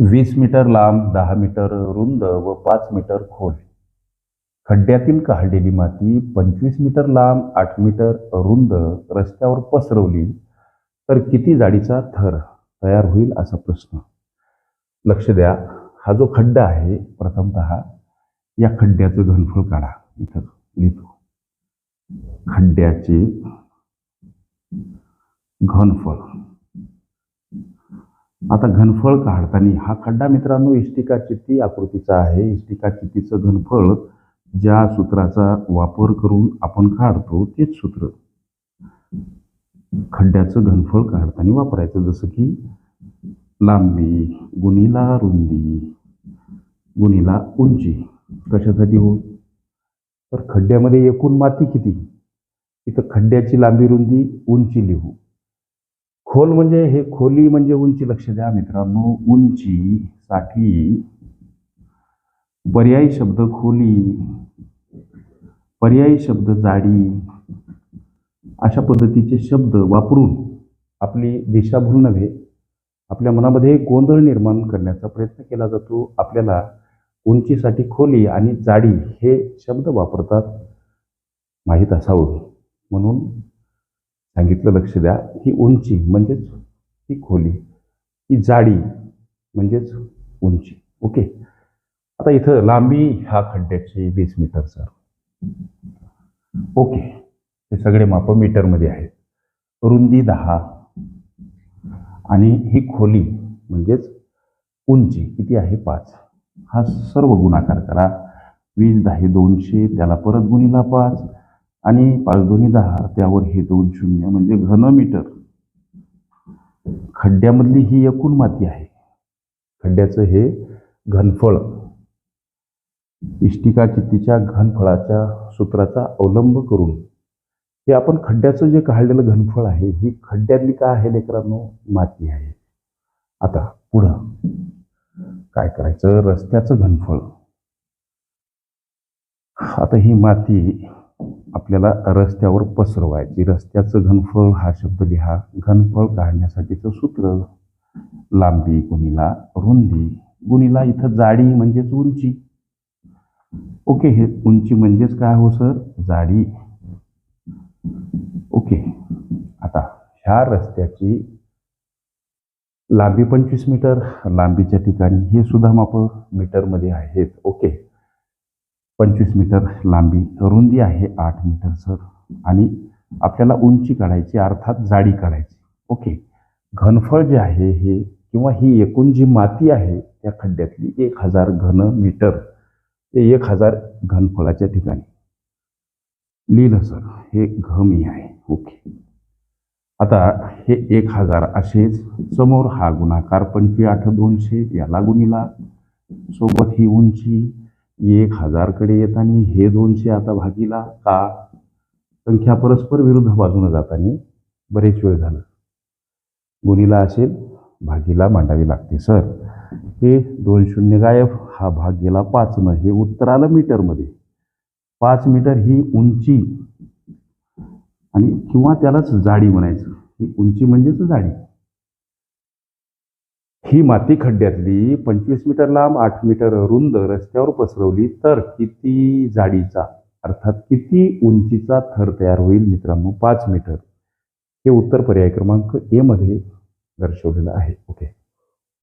वीस मीटर लांब दहा मीटर रुंद व पाच मीटर खोल. खड्ड्यातील काढलेली माती पंचवीस मीटर लांब आठ मीटर रुंद रस्त्यावर पसरवली तर किती जाडीचा थर तयार होईल असा प्रश्न. लक्ष द्या हा जो खड्डा आहे प्रथमतः या खड्ड्याचं घनफळ काढा. इथं लिहितो. खड्ड्याचे घनफळ. आता घनफळ काढताना हा खड्डा मित्रांनो इष्टिका चित्ती आकृतीचा आहे. इष्टिका चित्तीचं घनफळ ज्या सूत्राचा वापर करून आपण काढतो तेच सूत्र. खड्ड्याचं घनफळ काढताना वापरायचं जसं की लांबी गुणीला रुंदी गुणीला उंची. कशासाठी हो? तर खड्ड्यामध्ये एकूण माती किती? इथं खड्ड्याची लांबी रुंदी उंची लिहू. खोल म्हणजे हे खोली म्हणजे उंची लक्ष द्या मित्रांनो. उंची साठी पर्यायी शब्द खोली पर्यायी शब्द जाडी अशा पद्धतीचे शब्द वापरून आपली दिशाभूल नव्हे आपल्या मनामध्ये गोंधळ निर्माण करण्याचा प्रयत्न केला जातो. आपल्याला उंचीसाठी खोली आणि जाडी हे शब्द वापरतात माहीत असावं. म्हणून सांगितलं लक्ष द्या. ही उंची म्हणजेच ही खोली. ही जाडी म्हणजेच उंची. ओके? आता इथं लांबी ह्या खड्ड्याची वीस मीटर सर. ओके? हे सगळे माप मीटरमध्ये आहेत. रुंदी दहा. आणि ही खोली म्हणजेच उंची किती आहे? पाच. हा सर्व गुणाकार करा. वीस दहा दोनशे त्याला परत गुणीला पाच. आणि पाच दोन्ही दहा त्यावर हे दोन शून्य म्हणजे घन मीटर खड्ड्यामधली ही एकूण माती आहे. खड्ड्याचं हे घनफळ. इष्टिका चित्तीच्या घनफळाच्या सूत्राचा अवलंब करून हे आपण खड्ड्याचं जे काढलेलं घनफळ आहे ही खड्ड्यातली काय आहे लेकरांनो? माती आहे. आता पुढं. काय करायचं? रस्त्याचं घनफळ. आता ही माती आपल्याला रस्त्यावर पसरवायची. रस्त्याचं घनफळ हा शब्द लिहा. घनफळ काढण्यासाठीचं सूत्र. लांबी गुणिला रुंदी. गुणिला इथं जाडी म्हणजेच उंची. ओके हे उंची म्हणजेच काय हो सर? जाडी. ओके आता ह्या रस्त्याची लांबी पंचवीस मीटर लांबीच्या ठिकाणी हे सुद्धा माप मीटरमध्ये आहेत. ओके. पंचवीस मीटर लांबी रुंदी आहे आठ मीटर सर. आणि आपल्याला उंची काढायची अर्थात जाडी काढायची. ओके. घनफळ जे आहे हे किंवा ही एकूण जी माती आहे त्या खड्ड्यातली एक हजार घन मीटर. ते एक हजार घनफळाच्या ठिकाणी. लिहिलं सर. हे घमी आहे. ओके. आता हे एक हजार असेच समोर हा गुणाकार पंचवी आठ दोनशे याला गुणिला. सोबत ही उंची एक हजारकडे येताना हे दोनशे आता भागीला का? संख्या परस्पर विरुद्ध बाजूने जाताना बरेच वेळ झाला. गुणीला असेल भागीला मांडावी लागते. सर हे दोन शून्य गायब हा भाग गेला पाचनं. हे उत्तर आलं मीटरमध्ये. पाच मीटर ही उंची. आणि किंवा त्यालाच जाडी म्हणायचं. ही उंची म्हणजेच जाडी. ही माती खड्ड्यातली पंचवीस मीटर लांब आठ मीटर रुंद रस्त्यावर पसरवली तर किती जाडीचा अर्थात किती उंचीचा थर तयार होईल मित्रांनो? पाच मीटर. हे उत्तर पर्याय क्रमांक ए मध्ये दर्शवलेलं आहे. ओके.